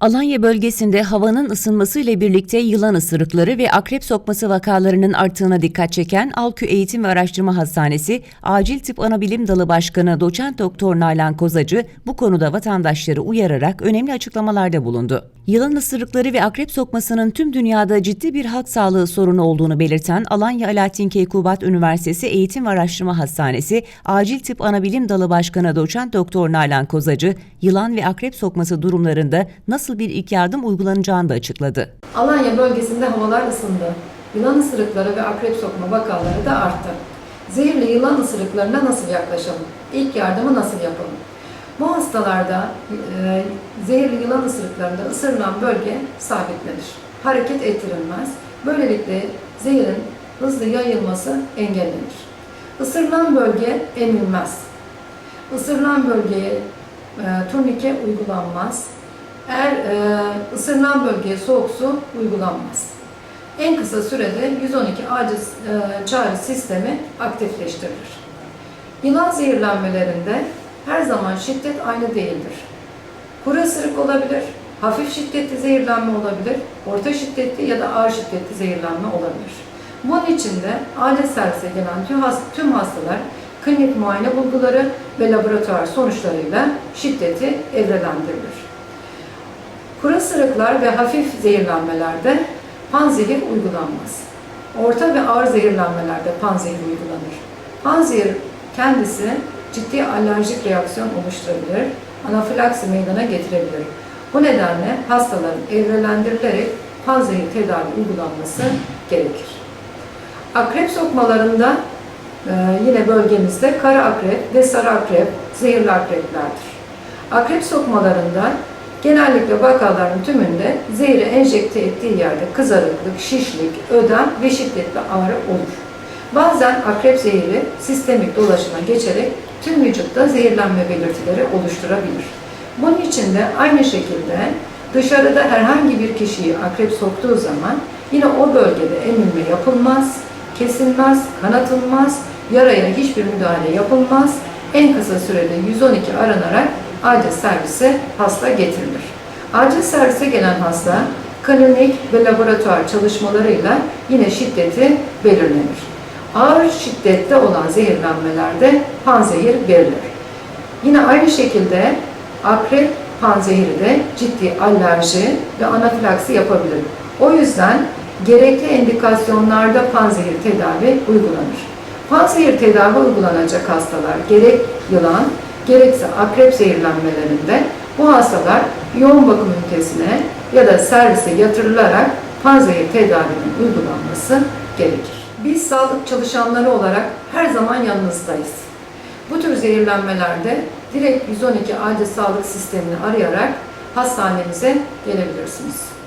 Alanya bölgesinde havanın ısınmasıyla birlikte yılan ısırıkları ve akrep sokması vakalarının arttığına dikkat çeken Alkü Eğitim ve Araştırma Hastanesi Acil Tıp Anabilim Dalı Başkanı Doçent Doktor Nalan Kozacı bu konuda vatandaşları uyararak önemli açıklamalarda bulundu. Yılan ısırıkları ve akrep sokmasının tüm dünyada ciddi bir halk sağlığı sorunu olduğunu belirten Alanya Alaaddin Keykubat Üniversitesi Eğitim ve Araştırma Hastanesi Acil Tıp Anabilim Dalı Başkanı Doçent Doktor Nalan Kozacı, yılan ve akrep sokması durumlarında nasıl bir ilk yardım uygulanacağını da açıkladı. Alanya bölgesinde havalar ısındı. Yılan ısırıkları ve akrep sokma vakaları da arttı. Zehirli yılan ısırıklarına nasıl yaklaşalım? İlk yardımı nasıl yapalım? Bu hastalarda e, zehirli yılan ısırıklarında ısırılan bölge sabitlenir. Hareket ettirilmez. Böylelikle zehirin hızlı yayılması engellenir. Isırılan bölge emilmez. Isırılan bölgeye e, turnike uygulanmaz. Eğer e, ısırılan bölgeye soğuk su uygulanmaz. En kısa sürede 112 acil e, çağrı sistemi aktifleştirilir. Yılan zehirlenmelerinde her zaman şiddet aynı değildir. Kuru ısırık olabilir, hafif şiddetli zehirlenme olabilir, orta şiddetli ya da ağır şiddetli zehirlenme olabilir. Bunun için de acil servise gelen tüm, tüm hastalar klinik muayene bulguları ve laboratuvar sonuçlarıyla şiddeti evrelendirilir. Kuru ısırıklar ve hafif zehirlenmelerde panzehir uygulanmaz. Orta ve ağır zehirlenmelerde panzehir uygulanır. Panzehir kendisi ciddi alerjik reaksiyon oluşturabilir, anafilaksi meydana getirebilir. Bu nedenle hastaların evrelendirilerek panzehir tedavi uygulanması gerekir. Akrep sokmalarında e, yine bölgemizde kara akrep ve sarı akrep zehirli akreplerdir. Akrep sokmalarında genellikle vakaların tümünde zehri enjekte ettiği yerde kızarıklık, şişlik, ödem ve şiddetli ağrı olur. Bazen akrep zehri sistemik dolaşıma geçerek tüm vücutta zehirlenme belirtileri oluşturabilir. Bunun için de aynı şekilde dışarıda herhangi bir kişiyi akrep soktuğu zaman yine o bölgede emilme yapılmaz, kesilmez, kanatılmaz, yaraya hiçbir müdahale yapılmaz. En kısa sürede 112 aranarak acil servise hasta getirilir. Acil servise gelen hasta klinik ve laboratuvar çalışmalarıyla yine şiddeti belirlenir. Ağır şiddette olan zehirlenmelerde panzehir verilir. Yine aynı şekilde akrep panzehiri de ciddi alerji ve anafilaksi yapabilir. O yüzden gerekli endikasyonlarda panzehir tedavi uygulanır. Panzehir tedavi uygulanacak hastalar gerek yılan gerekse akrep zehirlenmelerinde bu hastalar yoğun bakım ünitesine ya da servise yatırılarak panzehir tedavinin uygulanması gerekir. Biz sağlık çalışanları olarak her zaman yanınızdayız. Bu tür zehirlenmelerde direkt 112 acil sağlık sistemini arayarak hastanemize gelebilirsiniz.